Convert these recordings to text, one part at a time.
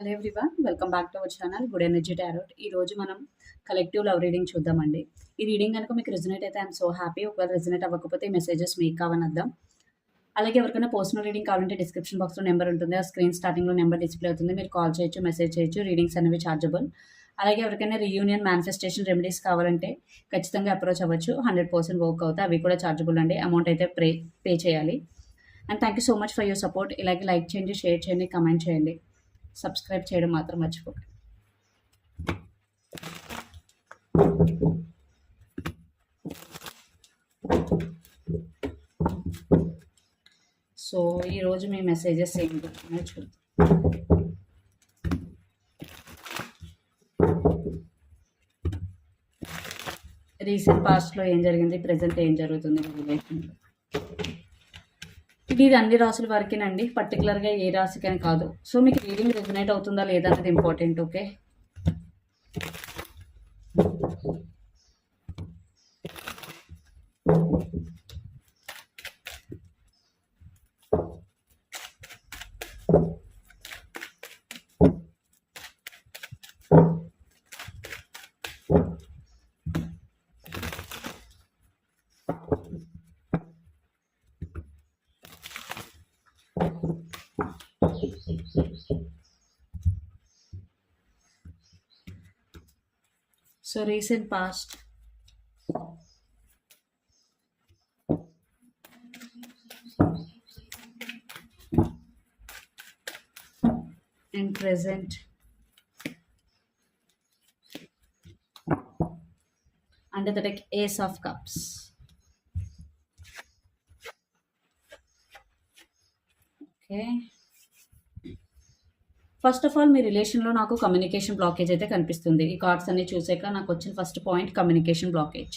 Hello everyone welcome back to our channel good energy tarot ఈ రోజు మనం collective love reading చూద్దామండి. ఈ రీడింగ్ కనుక మీకు రిజనేట్ అయితే ఐఎమ్ సో హ్యాపీ ఒకవేళ రిజనేట్ అవ్వకపోతే మెసేజెస్ మీకు కావని అర్థం. అలాగే ఎవరికైనా పర్సనల్ రీడింగ్ కావాలంటే డిస్క్రిప్షన్ బాక్స్లో నెంబర్ ఉంటుంది. ఆ స్క్రీన్ స్టార్టింగ్లో నెంబర్ డిస్ప్లే అవుతుంది. మీరు కాల్ చేయొచ్చు మెసేజ్ చేయొచ్చు రీడింగ్స్ అనేవి చార్జబుల్ అలాగే ఎవరికైనా రీయూనియన్ మేనిఫెస్టేషన్ రెమెడీస్ కావాలంటే ఖచ్చితంగా అప్రోచ్ అవ్వచ్చు. హండ్రెడ్ పర్సెంట్ వర్క్ అవుతాయి అవి కూడా చార్జబుల్ అండి. అమౌంట్ అయితే పే పే చేయాలి. And thank you so much for your support ఇలాగే లైక్ చేయండి షేర్ చేయండి కమెంట్ చేయండి. సబ్స్క్రైబ్ చేయడం మాత్రం మర్చిపోకండి. సో ఈరోజు మీ మెసేజెస్ ఏంటి చూద్దాం. రీసెంట్ పాస్ట్లో ఏం జరిగింది ప్రజెంట్ ఏం జరుగుతుంది మీ లైఫ్లో? ఇది అన్ని రాసుల వరకేనండి. పర్టికులర్గా ఏ రాశికని కాదు. సో మీకు రీడింగ్ రెజనేట్ అవుతుందా లేదా important okay So recent past. And present. Under the deck, Ace of Cups. Okay. First of all మీ రిలేషన్లో నాకు కమ్యూనికేషన్ బ్లాకేజ్ అయితే కనిపిస్తుంది. ఈ కార్డ్స్ అన్ని చూసాక నాకు వచ్చిన ఫస్ట్ పాయింట్ కమ్యూనికేషన్ బ్లాకేజ్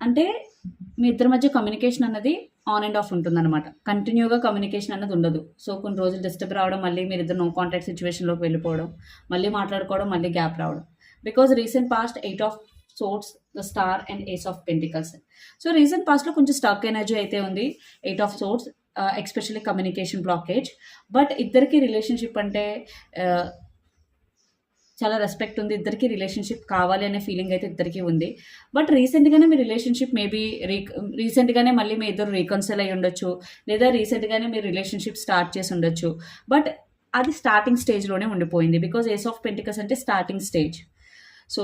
అంటే మీ ఇద్దరి మధ్య కమ్యూనికేషన్ అన్నది ఆన్ అండ్ ఆఫ్ ఉంటుందన్నమాట. కంటిన్యూగా కమ్యూనికేషన్ అన్నది ఉండదు. సో కొన్ని రోజులు డిస్టర్బ్ రావడం మళ్ళీ మీరు ఇద్దరు నో కాంటాక్ట్ సిచ్యువేషన్లోకి వెళ్ళిపోవడం మళ్ళీ మాట్లాడుకోవడం మళ్ళీ గ్యాప్ రావడం. Because recent past eight of swords the star and ace of pentacles so recent పాస్ట్లో కొంచెం స్టాక్ ఎనర్జీ అయితే ఉంది. Eight of swords especially communication blockage but ఇద్దరికి రిలేషన్షిప్ అంటే uh, చాలా రెస్పెక్ట్ ఉంది. ఇద్దరికి రిలేషన్షిప్ కావాలి అనే ఫీలింగ్ అయితే ఇద్దరికి ఉంది. బట్ రీసెంట్గానే మీ రిలేషన్షిప్ మేబీ రీ రీసెంట్గానే మళ్ళీ మీ ఇద్దరు రీకన్సిల్ అయి ఉండొచ్చు. లేదా రీసెంట్గానే మీ రిలేషన్షిప్ స్టార్ట్ చేసి ఉండొచ్చు. బట్ అది స్టార్టింగ్ స్టేజ్లోనే ఉండిపోయింది. బికాజ్ ఏస్ ఆఫ్ పెంటికస్ అంటే స్టార్టింగ్ స్టేజ్ సో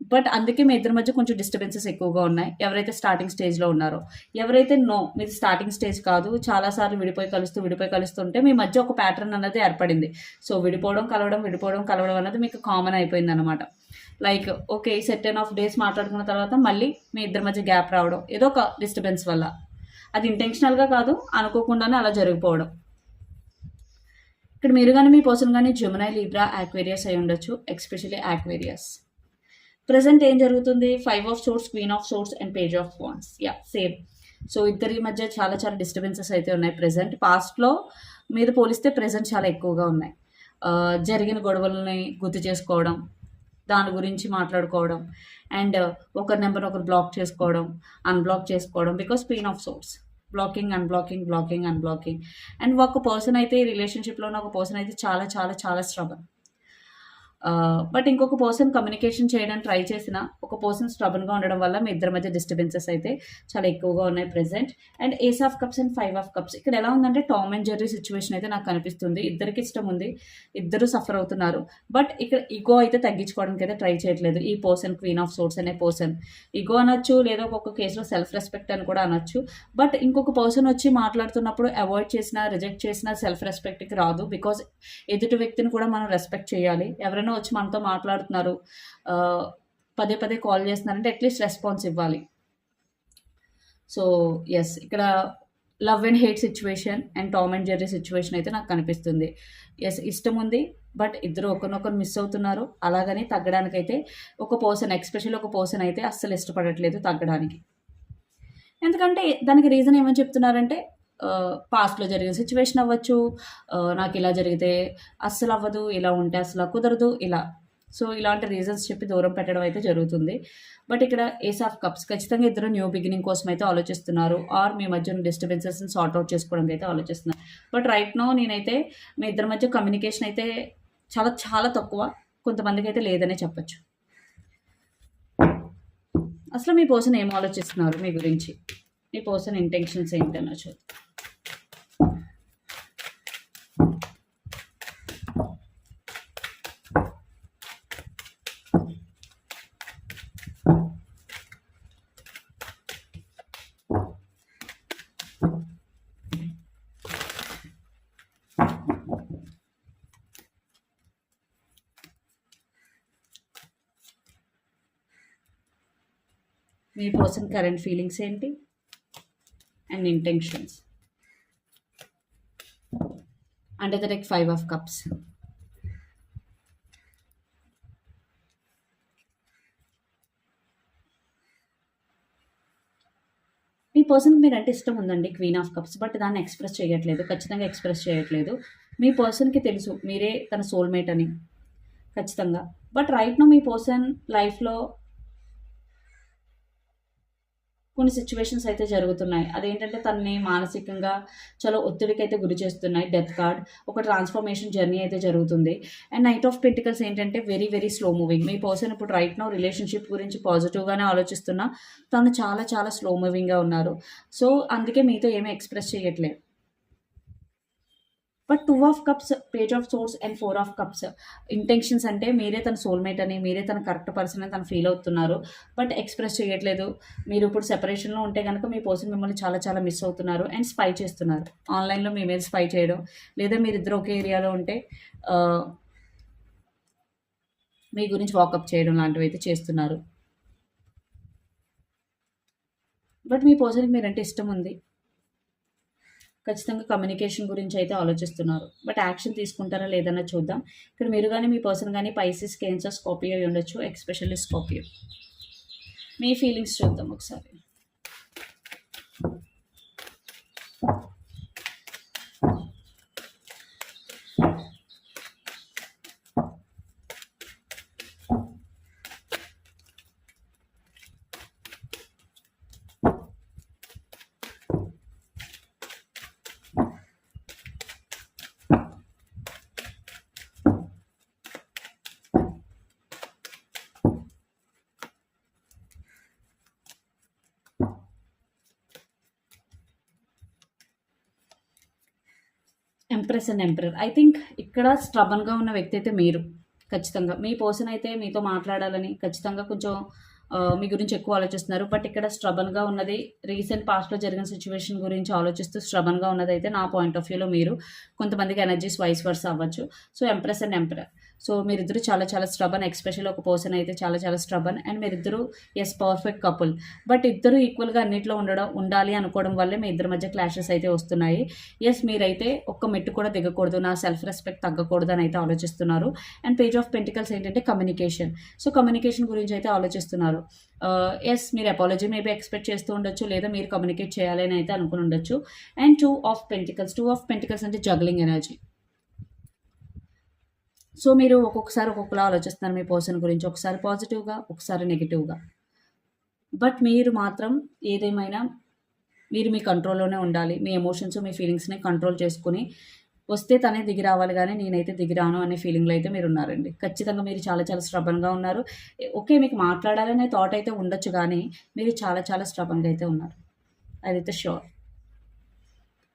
బట్ అందుకే మీ ఇద్దరి మధ్య కొంచెం డిస్టర్బెన్సెస్ ఎక్కువగా ఉన్నాయి. ఎవరైతే స్టార్టింగ్ స్టేజ్లో ఉన్నారో ఎవరైతే నో మీది స్టార్టింగ్ స్టేజ్ కాదు చాలాసార్లు విడిపోయి కలుస్తూ విడిపోయి కలుస్తుంటే మీ మధ్య ఒక ప్యాటర్న్ అన్నది ఏర్పడింది. సో విడిపోవడం కలవడం విడిపోవడం కలవడం అన్నది మీకు కామన్ అయిపోయింది అనమాట like okay certain of days మాట్లాడుకున్న తర్వాత మళ్ళీ మీ ఇద్దరి మధ్య గ్యాప్ రావడం ఏదో ఒక డిస్టర్బెన్స్ వల్ల. అది ఇంటెన్షనల్గా కాదు అనుకోకుండానే అలా జరిగిపోవడం. ఇక్కడ మీరు కానీ మీ పర్సన్ కానీ జమునై లీబ్రా యాక్వేరియస్ అయి ఉండొచ్చు ఎక్స్పెషలీ యాక్వేరియస్ ప్రజెంట్ ఏం జరుగుతుంది? Five of swords queen of swords and page of wands yeah same so ఇద్దరి మధ్య చాలా చాలా డిస్టర్బెన్సెస్ అయితే ఉన్నాయి ప్రజెంట్ పాస్ట్లో మీద పోలిస్తే ప్రజెంట్ చాలా ఎక్కువగా ఉన్నాయి. జరిగిన గొడవలని గుర్తు చేసుకోవడం దాని గురించి మాట్లాడుకోవడం అండ్ ఒకరి నెంబర్ ఒకరు బ్లాక్ చేసుకోవడం అన్బ్లాక్ చేసుకోవడం because pain of swords blocking unblocking blocking unblocking and ఒక పర్సన్ అయితే ఈ రిలేషన్షిప్లో ఉన్న ఒక పర్సన్ అయితే చాలా చాలా చాలా స్ట్రబన్ బట్ ఇంకొక పర్సన్ కమ్యూనికేషన్ చేయడానికి ట్రై చేసిన ఒక పర్సన్ స్టబన్గా ఉండడం వల్ల మీ ఇద్దరి మధ్య డిస్టర్బెన్సెస్ అయితే చాలా ఎక్కువగా ఉన్నాయి present and ace of cups and five of cups ఇక్కడ ఎలా ఉందంటే టామ్ అండ్ జెర్రీ సిచ్యువేషన్ అయితే నాకు కనిపిస్తుంది. ఇద్దరికి ఇష్టం ఉంది. ఇద్దరు సఫర్ అవుతున్నారు. బట్ ఇక్కడ ఈగో అయితే తగ్గించుకోవడానికి అయితే ట్రై చేయట్లేదు. ఈ పర్సన్ క్వీన్ ఆఫ్ సోర్స్ అనే పర్సన్ ఈగో అనొచ్చు లేదా ఒక్కొక్క కేసులో సెల్ఫ్ రెస్పెక్ట్ అని కూడా అనొచ్చు. బట్ ఇంకొక పర్సన్ వచ్చి మాట్లాడుతున్నప్పుడు అవాయిడ్ చేసినా రిజెక్ట్ చేసినా సెల్ఫ్ రెస్పెక్ట్కి రాదు. బికాజ్ ఎదుటి వ్యక్తిని కూడా మనం రెస్పెక్ట్ చేయాలి. ఎవరైనా వచ్చి మనతో మాట్లాడుతున్నారు పదే పదే కాల్ చేస్తున్నారంటే అట్లీస్ట్ రెస్పాన్స్ ఇవ్వాలి. సో ఎస్ ఇక్కడ love and hate situation and Tom and Jerry situation అయితే నాకు కనిపిస్తుంది. ఎస్ ఇష్టం ఉంది బట్ ఇద్దరు ఒకరినొకరు మిస్ అవుతున్నారు. అలాగని తగ్గడానికైతే ఒక పర్సన్ ఎక్స్పెషల్ ఒక పర్సన్ అయితే అస్సలు ఇష్టపడట్లేదు తగ్గడానికి. ఎందుకంటే దానికి రీజన్ ఏమని చెప్తున్నారంటే పాస్ట్లో జరిగిన సిచ్యువేషన్ అవ్వచ్చు. నాకు ఇలా జరిగితే అస్సలు అవ్వదు ఇలా ఉంటే అసలు కుదరదు ఇలా. సో ఇలాంటి రీజన్స్ చెప్పి దూరం పెట్టడం అయితే జరుగుతుంది. బట్ ఇక్కడ ఏస్ ఆఫ్ కప్స్ ఖచ్చితంగా ఇద్దరు న్యూ బిగినింగ్ కోసం అయితే ఆలోచిస్తున్నారు. ఆర్ మీ మధ్య ఉన్న డిస్టర్బెన్సెస్ని సార్ట్ అవుట్ చేసుకోవడానికి అయితే ఆలోచిస్తున్నారు. బట్ రైట్ నో నేనైతే మీ ఇద్దరి మధ్య కమ్యూనికేషన్ అయితే చాలా చాలా తక్కువ. కొంతమందికి అయితే లేదనే చెప్పచ్చు. అసలు మీ పర్సన్ ఏం ఆలోచిస్తున్నారు మీ గురించి? మీ పర్సన్ ఇంటెన్షన్స్ ఏంటన్నా చూద్దాం. మీ పర్సన్ కరెంట్ ఫీలింగ్స్ ఏంటి? And intentions under the deck five of cups మీ పర్సన్కి మీరు అంటే ఇష్టం ఉందండి క్వీన్ ఆఫ్ కప్స్ బట్ దాన్ని ఎక్స్ప్రెస్ చేయట్లేదు ఖచ్చితంగా ఎక్స్ప్రెస్ చేయట్లేదు. మీ పర్సన్కి తెలుసు మీరే తన సోల్మేట్ అని ఖచ్చితంగా. బట్ రైట్ నో మీ పర్సన్ లైఫ్లో కొన్ని సిచ్యువేషన్స్ అయితే జరుగుతున్నాయి. అదేంటంటే తనని మానసికంగా చాలా ఒత్తిడికి అయితే గురి చేస్తున్నాయి. డెత్ కార్డ్ ఒక ట్రాన్స్ఫర్మేషన్ జర్నీ అయితే జరుగుతుంది. అండ్ నైట్ ఆఫ్ పెంటికల్స్ ఏంటంటే వెరీ వెరీ స్లో మూవింగ్ మీ పర్సన్ ఇప్పుడు రైట్ నో రిలేషన్షిప్ గురించి పాజిటివ్గానే ఆలోచిస్తున్నా తను చాలా చాలా స్లో మూవింగ్గా ఉన్నారు. సో అందుకే మీతో ఏమీ ఎక్స్ప్రెస్ చేయట్లేదు but two of cups page of swords and four of cups. Intentions అంటే మీరే తన సోల్మేట్ అని మీరే తన కరెక్ట్ పర్సన్ అని తను ఫీల్ అవుతున్నారు. బట్ ఎక్స్ప్రెస్ చేయట్లేదు. మీరు ఇప్పుడు సెపరేషన్లో ఉంటే కనుక మీ పర్సన్ మిమ్మల్ని చాలా చాలా మిస్ అవుతున్నారు అండ్ స్పై చేస్తున్నారు. ఆన్లైన్లో మీ మీద స్పై చేయడం. లేదా మీరు ఇద్దరు ఒకే ఏరియాలో ఉంటే మీ గురించి వాకప్ చేయడం లాంటివి అయితే చేస్తున్నారు. బట్ మీ పర్సన్కి మీరంటే ఇష్టం ఉంది. ఖచ్చితంగా కమ్యూనికేషన్ గురించి అయితే ఆలోచిస్తున్నారు. బట్ యాక్షన్ తీసుకుంటారా లేదన్నా చూద్దాం. ఇక్కడ మీరు కానీ మీ పర్సన్ కానీ పైసిస్ కేన్సర్ స్కాపియో అయి ఉండొచ్చు ఎక్స్పెషల్లీ స్కాపియో మీ ఫీలింగ్స్ చూద్దాం ఒకసారి. Empress and emperor I think ఇక్కడ స్ట్రబన్గా ఉన్న వ్యక్తి అయితే మీరు ఖచ్చితంగా. మీ పర్సన్ అయితే మీతో మాట్లాడాలని ఖచ్చితంగా కొంచెం మీ గురించి ఎక్కువ ఆలోచిస్తున్నారు. బట్ ఇక్కడ స్ట్రబన్గా ఉన్నది రీసెంట్ పాస్ట్లో జరిగిన సిచ్యువేషన్ గురించి ఆలోచిస్తూ స్ట్రబన్గా ఉన్నది అయితే నా పాయింట్ ఆఫ్ వ్యూలో మీరు కొంతమందికి ఎనర్జీస్ వైస్ వర్స్ అవ్వచ్చు. So empress and emperor so మీరిద్దరు చాలా చాలా స్ట్రబన్ ఎక్స్పెషల్ ఒక పర్సన్ అయితే చాలా చాలా స్ట్రబన్ అండ్ మీరిద్దరు ఎస్ పర్ఫెక్ట్ కపుల్ బట్ ఇద్దరు ఈక్వల్గా అన్నిట్లో ఉండడం ఉండాలి అనుకోవడం వల్లే మీ ఇద్దరి మధ్య క్లాషెస్ అయితే వస్తున్నాయి. ఎస్ మీరైతే ఒక్క మెట్టు కూడా దిగకూడదు నా సెల్ఫ్ రెస్పెక్ట్ తగ్గకూడదు అని అయితే ఆలోచిస్తున్నారు. అండ్ పేజ్ ఆఫ్ పెంటికల్స్ ఏంటంటే కమ్యూనికేషన్ సో కమ్యూనికేషన్ గురించి అయితే ఆలోచిస్తున్నారు. Uh, ఎస్ మీరు అపాలజీ మేబీ ఎక్స్పెక్ట్ చేస్తూ ఉండొచ్చు లేదా మీరు కమ్యూనికేట్ చేయాలని అయితే అనుకుని ఉండొచ్చు. And two of pentacles two of pentacles అంటే జగ్లింగ్ ఎనర్జీ సో మీరు ఒక్కొక్కసారి ఒక్కొక్కలా ఆలోచిస్తున్నారు మీ పర్సన్ గురించి. ఒకసారి పాజిటివ్గా ఒకసారి నెగిటివ్గా బట్ మీరు మాత్రం ఏదేమైనా మీరు మీ కంట్రోల్లోనే ఉండాలి. మీ ఎమోషన్స్ మీ ఫీలింగ్స్ని కంట్రోల్ చేసుకుని వస్తే తనే దిగి రావాలి కానీ నేనైతే దిగిరాను అనే ఫీలింగ్లో అయితే మీరు ఉన్నారండి. ఖచ్చితంగా మీరు చాలా చాలా స్ట్రబన్గా ఉన్నారు. ఓకే మీకు మాట్లాడాలనే థాట్ అయితే ఉండొచ్చు కానీ మీరు చాలా చాలా స్ట్రబన్గా అయితే ఉన్నారు. అదైతే షూర్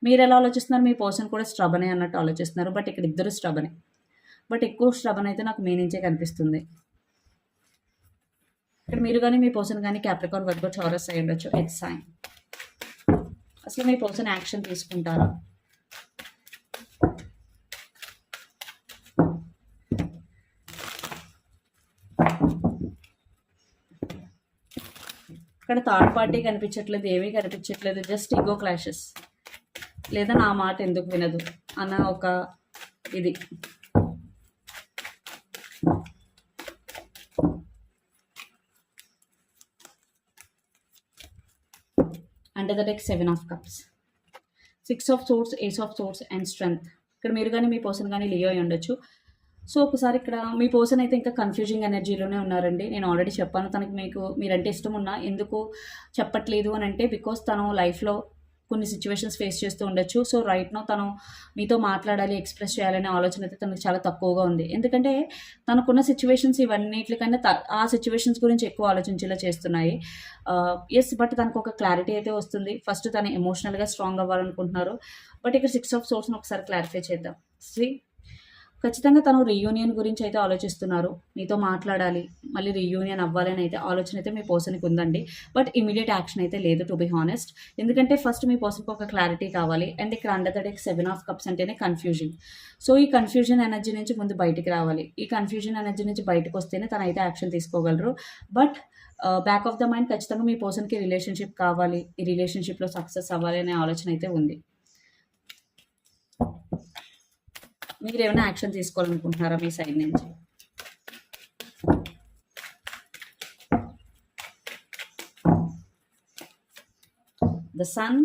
మీరు ఎలా ఆలోచిస్తున్నారు? మీ పర్సన్ కూడా స్ట్రబనే అన్నట్టు ఆలోచిస్తున్నారు. బట్ ఇక్కడ ఇద్దరు స్ట్రబనే బట్ ఎక్కువ స్ట్రబన్ అయితే నాకు మీ నుంచే కనిపిస్తుంది. ఇక్కడ మీరు కానీ మీ పర్సన్ కానీ క్యాప్రికాన్ వర్గో చౌరస్ అయి ఉండొచ్చు. ఎత్ సైన్ అసలు మీ పర్సన్ యాక్షన్ తీసుకుంటారా? ఇక్కడ థర్డ్ పార్టీ కనిపించట్లేదు ఏమీ కనిపించట్లేదు జస్ట్ ఈగో క్లాషెస్ లేదా నా మాట ఎందుకు వినదు? అన్న ఒక ఇది. Under the deck seven of cups six of swords ace of swords and strength ఇక్కడ మీరు కానీ మీ పర్సన్ కానీ లియో అయి ఉండొచ్చు. సో ఒకసారి ఇక్కడ మీ పర్సన్ అయితే ఇంకా కన్ఫ్యూజింగ్ ఎనర్జీలోనే ఉన్నారండి. నేను ఆల్రెడీ చెప్పాను తనకి మీకు మీరంటే ఇష్టం ఉన్నా. ఎందుకు చెప్పట్లేదు అని అంటే బికాస్ తను లైఫ్లో కొన్ని సిచ్యువేషన్స్ ఫేస్ చేస్తూ ఉండొచ్చు. సో రైట్ నో తను మీతో మాట్లాడాలి ఎక్స్ప్రెస్ చేయాలనే ఆలోచన అయితే తనకు చాలా తక్కువగా ఉంది. ఎందుకంటే తనకున్న సిచ్యువేషన్స్ ఇవన్నిటికన్నా ఆ సిచ్యువేషన్స్ గురించి ఎక్కువ ఆలోచించేలా చేస్తున్నాయి. Uh, ఎస్ బట్ తనకు ఒక క్లారిటీ అయితే వస్తుంది. ఫస్ట్ తను ఎమోషనల్గా స్ట్రాంగ్ అవ్వాలనుకుంటున్నారు. బట్ ఇక్కడ సిక్స్ ఆఫ్ సోర్స్ని ఒకసారి క్లారిఫై చేద్దాం. శ్రీ ఖచ్చితంగా తను రీయూనియన్ గురించి అయితే ఆలోచిస్తున్నారు. మీతో మాట్లాడాలి మళ్ళీ రీయూనియన్ అవ్వాలని అయితే ఆలోచన అయితే మీ పర్సన్కి ఉందండి. బట్ ఇమీడియట్ యాక్షన్ అయితే లేదు టు బి హానెస్ట్ ఎందుకంటే ఫస్ట్ మీ పర్సన్కి ఒక క్లారిటీ కావాలి. అండ్ ఇక్కడ under the seven of cups అంటేనే కన్ఫ్యూజన్ సో ఈ కన్ఫ్యూజన్ ఎనర్జీ నుంచి ముందు బయటికి రావాలి. ఈ కన్ఫ్యూజన్ ఎనర్జీ నుంచి బయటకు వస్తేనే తను అయితే action తీసుకోగలరు. But back of the mind ఖచ్చితంగా మీ పర్సన్కి రిలేషన్షిప్ కావాలి. ఈ రిలేషన్షిప్లో సక్సెస్ అవ్వాలి అనే ఆలోచన అయితే ఉంది. మీరు ఏమైనా యాక్షన్ తీసుకోవాలనుకుంటున్నారా మీ సైడ్ నుంచి? The sun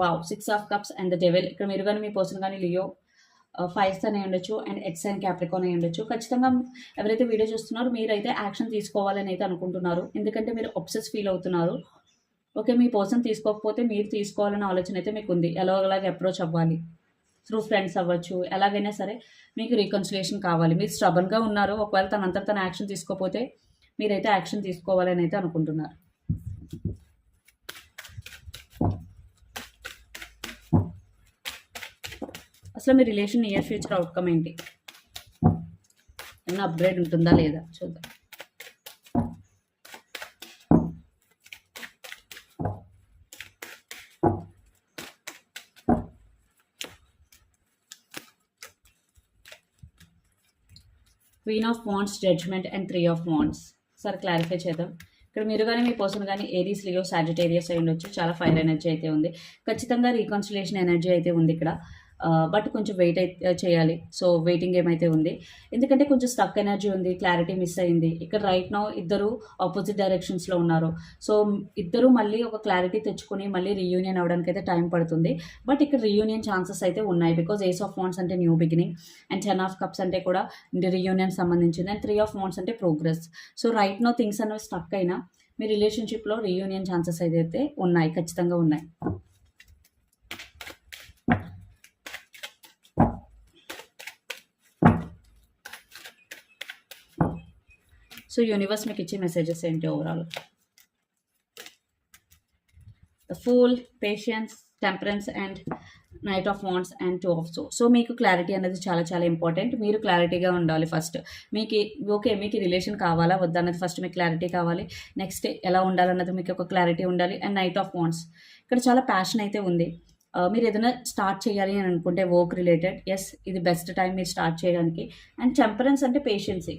wow six of cups and the devil ఇక్కడ మీరు కానీ మీ పర్సన్ కానీ లియో ఫైవ్స్ అని ఉండొచ్చు అండ్ ఎక్స్ అండ్ క్యాప్రికాన్ అయి ఉండొచ్చు. ఖచ్చితంగా ఎవరైతే వీడియో చూస్తున్నారో మీరైతే యాక్షన్ తీసుకోవాలని అయితే అనుకుంటున్నారు. ఎందుకంటే మీరు అప్సెస్ ఫీల్ అవుతున్నారు. ఓకే మీ పర్సన్ తీసుకోకపోతే మీరు తీసుకోవాలనే ఆలోచన అయితే మీకు ఉంది ఎలాగలాగే అప్రోచ్ అవ్వాలి. త్రూ ఫ్రెండ్స్ అవ్వచ్చు ఎలాగైనా సరే మీకు రీకన్సిలేషన్ కావాలి. మీరు స్ట్రబన్గా ఉన్నారు ఒకవేళ తనంతా తన యాక్షన్ తీసుకోకపోతే మీరైతే యాక్షన్ తీసుకోవాలని అయితే అనుకుంటున్నారు. అసలు మీ రిలేషన్ నియర్ ఫ్యూచర్ అవుట్కమ్ ఏంటి? ఏమైనా అప్గ్రేడ్ ఉంటుందా లేదా? చూద్దాం. Queen of wands judgement and three of wands sir clarify చేద్దాం. ఇక్కడ మీరు కానీ మీ పర్సన్ కానీ ఏరీస్ లియో సాజిటేరియస్ అయి ఉండొచ్చు. చాలా ఫైర్ ఎనర్జీ అయితే ఉంది. ఖచ్చితంగా రీకాన్సిలేషన్ ఎనర్జీ అయితే ఉంది ఇక్కడ. బట్ కొంచెం వెయిట్ అయితే చేయాలి. సో వెయిటింగ్ ఏమైతే ఉంది. ఎందుకంటే కొంచెం స్టక్ ఎనర్జీ ఉంది క్లారిటీ మిస్ అయింది. ఇక్కడ రైట్ నో ఇద్దరు ఆపోజిట్ డైరెక్షన్స్లో ఉన్నారు. సో ఇద్దరు మళ్ళీ ఒక క్లారిటీ తెచ్చుకొని మళ్ళీ రీయూనియన్ అవ్వడానికి అయితే టైం పడుతుంది. బట్ ఇక్కడ రీయూనియన్ ఛాన్సెస్ అయితే ఉన్నాయి. బికాజ్ ఏస్ ఆఫ్ వాన్స్ అంటే new beginning and ten of cups అంటే కూడా రీయూనియన్ సంబంధించింది. అండ్ త్రీ ఆఫ్ వాన్స్ అంటే progress so right now things అనేవి స్టక్ అయినా మీ రిలేషన్షిప్లో రీయూనియన్ ఛాన్సెస్ అయితే ఉన్నాయి. ఖచ్చితంగా ఉన్నాయి. సో యూనివర్స్ మీకు ఇచ్చే మెసేజెస్ ఏంటి overall the fool patience temperance and knight of wands and two of so so మీకు క్లారిటీ అనేది చాలా చాలా ఇంపార్టెంట్ మీరు క్లారిటీగా ఉండాలి ఫస్ట్ మీకు ఓకే మీకు రిలేషన్ కావాలా? వద్దా అన్నది ఫస్ట్ మీకు క్లారిటీ కావాలి. నెక్స్ట్ ఎలా ఉండాలన్నది మీకు ఒక క్లారిటీ ఉండాలి. అండ్ నైట్ ఆఫ్ వాంట్స్ ఇక్కడ చాలా ప్యాషన్ అయితే ఉంది. Uh, మీరు ఏదైనా స్టార్ట్ చేయాలి అని అనుకుంటే వర్క్ రిలేటెడ్ ఎస్ ఇది బెస్ట్ టైం మీరు స్టార్ట్ చేయడానికి. అండ్ టెంపరెన్స్ అంటే పేషెన్సీ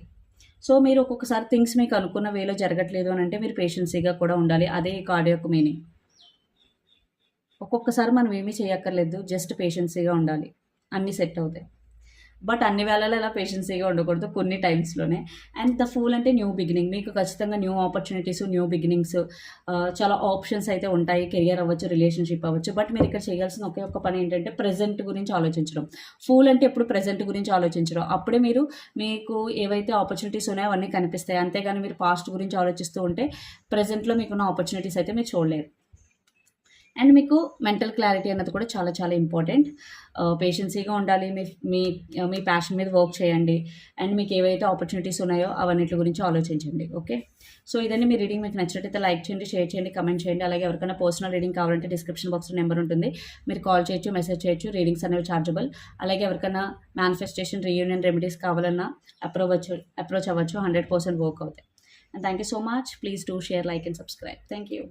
సో మీరు ఒక్కొక్కసారి థింగ్స్ మీకు అనుకున్న వేలో జరగట్లేదు అని అంటే మీరు పేషెన్సీగా కూడా ఉండాలి. అదే ఈ కార్డ్ యొక్క మీనింగ్ ఒక్కొక్కసారి మనం ఏమీ చేయక్కర్లేదు జస్ట్ పేషెన్సీగా ఉండాలి. అన్నీ సెట్ అవుతాయి. బట్ అన్ని వేళలో ఇలా పేషెన్సీగా ఉండకూడదు కొన్ని టైమ్స్లోనే అండ్ ద ఫూల్ అంటే న్యూ బిగినింగ్ మీకు ఖచ్చితంగా న్యూ ఆపర్చునిటీస్ న్యూ బిగినింగ్స్ చాలా ఆప్షన్స్ అయితే ఉంటాయి. కెరియర్ అవ్వచ్చు రిలేషన్షిప్ అవ్వచ్చు. బట్ మీరు ఇక్కడ చేయాల్సిన ఒకే ఒక్క పని ఏంటంటే ప్రజెంట్ గురించి ఆలోచించడం. ఫూల్ అంటే ఎప్పుడు ప్రజెంట్ గురించి ఆలోచించడం. అప్పుడే మీరు మీకు ఏవైతే ఆపర్చునిటీస్ ఉన్నాయో అవన్నీ కనిపిస్తాయి. అంతేగాని మీరు పాస్ట్ గురించి ఆలోచిస్తూ ఉంటే ప్రజెంట్లో మీకున్న ఆపర్చునిటీస్ అయితే మీరు చూడలేరు. అండ్ మీకు మెంటల్ క్లారిటీ అన్నది కూడా చాలా చాలా ఇంపార్టెంట్ పేషెన్సీగా uh, ఉండాలి. మీ మీ uh, మీ ప్యాషన్ మీద వర్క్ చేయండి. అండ్ మీకు ఏవైతే ఆపర్చునిటీస్ ఉన్నాయో అవన్నిటి గురించి ఆలోచించండి. ఓకే సో ఇదండి మీ రీడింగ్ మీకు నచ్చినట్టయితే లైక్ చేయండి షేర్ చేయండి కమెంట్ చేయండి. అలాగే ఎవరికైనా పర్సనల్ రీడింగ్ కావాలంటే డిస్క్రిప్షన్ బాక్స్లో నెంబర్ ఉంటుంది. మీరు కాల్ చేయొచ్చు మెసేజ్ చేయొచ్చు. రీడింగ్స్ అనేవి చార్జబుల్ అలాగే ఎవరికైనా మేనిఫెస్టేషన్ రీయూనియన్ రెమెడీస్ కావాలన్నా అప్రోచ్ అప్రోచ్ అవ్వచ్చు. హండ్రెడ్ పర్సెంట్ వర్క్ అవుతాయి. And thank you so much please do share like and subscribe thank you